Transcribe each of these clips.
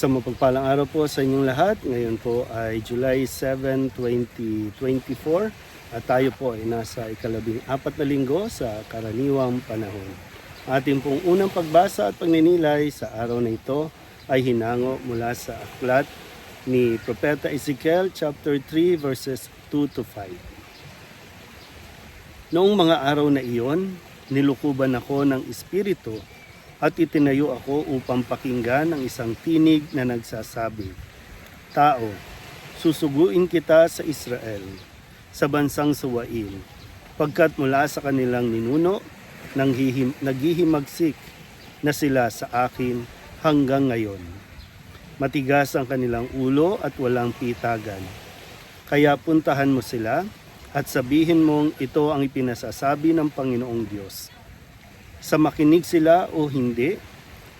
Isang mapagpalang araw po sa inyong lahat. Ngayon po ay July 7, 2024 at tayo po ay nasa ikalabing apat na linggo sa karaniwang panahon. Ating pong unang pagbasa at pagninilay sa araw na ito ay hinango mula sa aklat ni Propeta Ezekiel chapter 3 verses 2 to 5. Noong mga araw na iyon, nilukuban ako ng Espiritu at itinayo ako upang pakinggan ang isang tinig na nagsasabi, Tao, susuguin kita sa Israel, sa bansang suwain, pagkat mula sa kanilang ninuno, nanghihim, naghihimagsik na sila sa akin hanggang ngayon. Matigas ang kanilang ulo at walang pitagan. Kaya puntahan mo sila at sabihin mong ito ang ipinasasabi ng Panginoong Diyos sa makinig sila o hindi,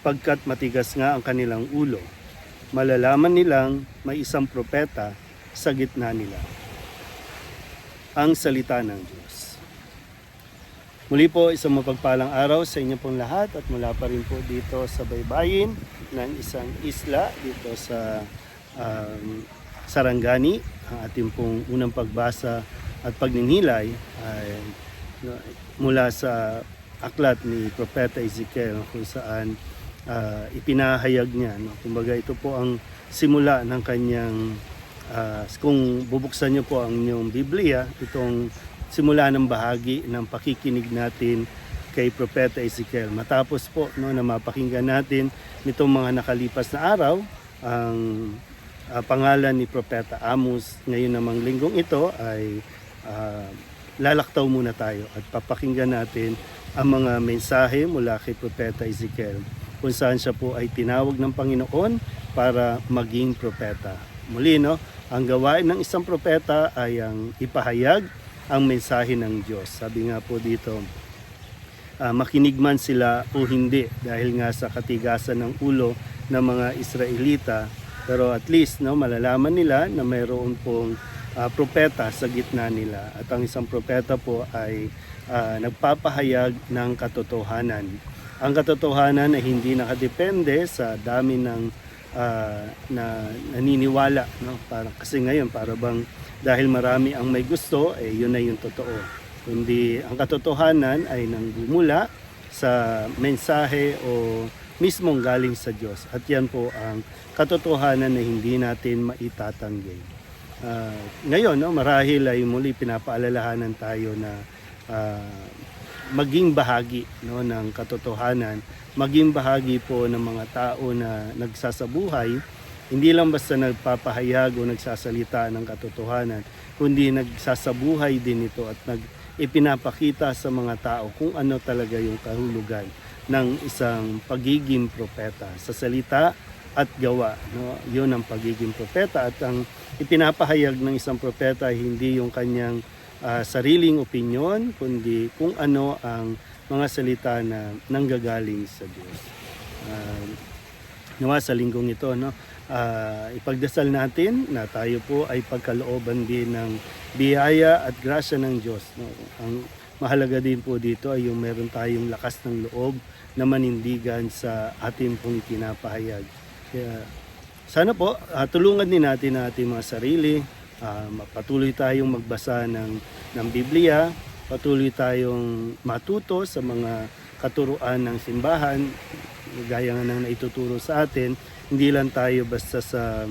pagkat matigas nga ang kanilang ulo. Malalaman nilang may isang propeta sa gitna nila. Ang salita ng Diyos. Muli po, isang mapagpalang araw sa inyo pong lahat at mula pa rin po dito sa baybayin ng isang isla dito sa um, Sarangani. Ang ating pong unang pagbasa at pagninilay ay mula sa aklat ni Propeta Ezekiel kung saan ah, ipinahayag niya. No? Kumbaga ito po ang simula ng kanyang, ah, kung bubuksan niyo po ang inyong Biblia, itong simula ng bahagi ng pakikinig natin kay Propeta Ezekiel. Matapos po no, na mapakinggan natin nitong mga nakalipas na araw, ang ah, pangalan ni Propeta Amos ngayon namang linggong ito ay ah, lalaktaw muna tayo at papakinggan natin ang mga mensahe mula kay Propeta Ezekiel kung saan siya po ay tinawag ng Panginoon para maging propeta. Muli, no, ang gawain ng isang propeta ay ang ipahayag ang mensahe ng Diyos. Sabi nga po dito, ah, makinig man sila o hindi dahil nga sa katigasan ng ulo ng mga Israelita pero at least no malalaman nila na mayroon pong ah, propeta sa gitna nila at ang isang propeta po ay ah, nagpapahayag ng katotohanan. Ang katotohanan ay hindi nakadepende sa dami ng ah, na naniniwala no parang kasi ngayon para bang dahil marami ang may gusto eh yun na yung totoo kundi ang katotohanan ay nanggumula sa mensahe o mismong galing sa Diyos at yan po ang katotohanan na hindi natin maitatanggi. Ah, ngayon, no, marahil ay muli pinapaalalahanan tayo na ah, maging bahagi no, ng katotohanan, maging bahagi po ng mga tao na nagsasabuhay, hindi lang basta nagpapahayag o nagsasalita ng katotohanan, kundi nagsasabuhay din ito at nag ipinapakita sa mga tao kung ano talaga yung kahulugan ng isang pagiging propeta. Sa salita at gawa no? Yun ang pagiging propeta. At ang ipinapahayag ng isang propeta hindi yung kanyang ah, sariling opinyon kundi kung ano ang mga salita na nanggagaling sa Diyos. Ah, nawa sa linggong ito no? Ah, ipagdasal natin na tayo po ay pagkalooban din ng biyaya at grasya ng Diyos no? Ang mahalaga din po dito ay yung meron tayong lakas ng loob na manindigan sa ating pong pinapahayag kaya sana po ah, tulungan din natin ang ating mga sarili. Ah, patuloy tayong magbasa ng ng Biblia. Patuloy tayong matuto sa mga katuruan ng simbahan gaya nga ng naituturo sa atin, hindi lang tayo basta sa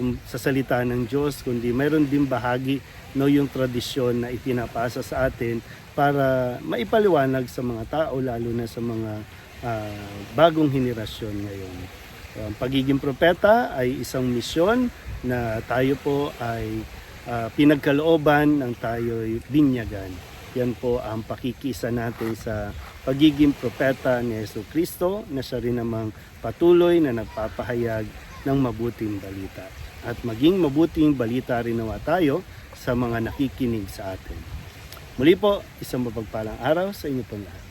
kung sa salita ng Diyos, kundi mayroon din bahagi no yung tradisyon na ipinapasa sa atin para maipaliwanag sa mga tao lalo na sa mga ah, bagong henerasyon ngayon. Ang pagiging propeta ay isang misyon na tayo po ay ah, pinagkalooban ng tayo'y binyagan. Yan po ang pakikisa natin sa pagiging propeta ni Yesu Kristo na siya rin namang patuloy na nagpapahayag ng mabuting balita. At maging mabuting balita rin nawa tayo sa mga nakikinig sa atin. Muli po, isang mapagpalang araw sa inyo pong lahat.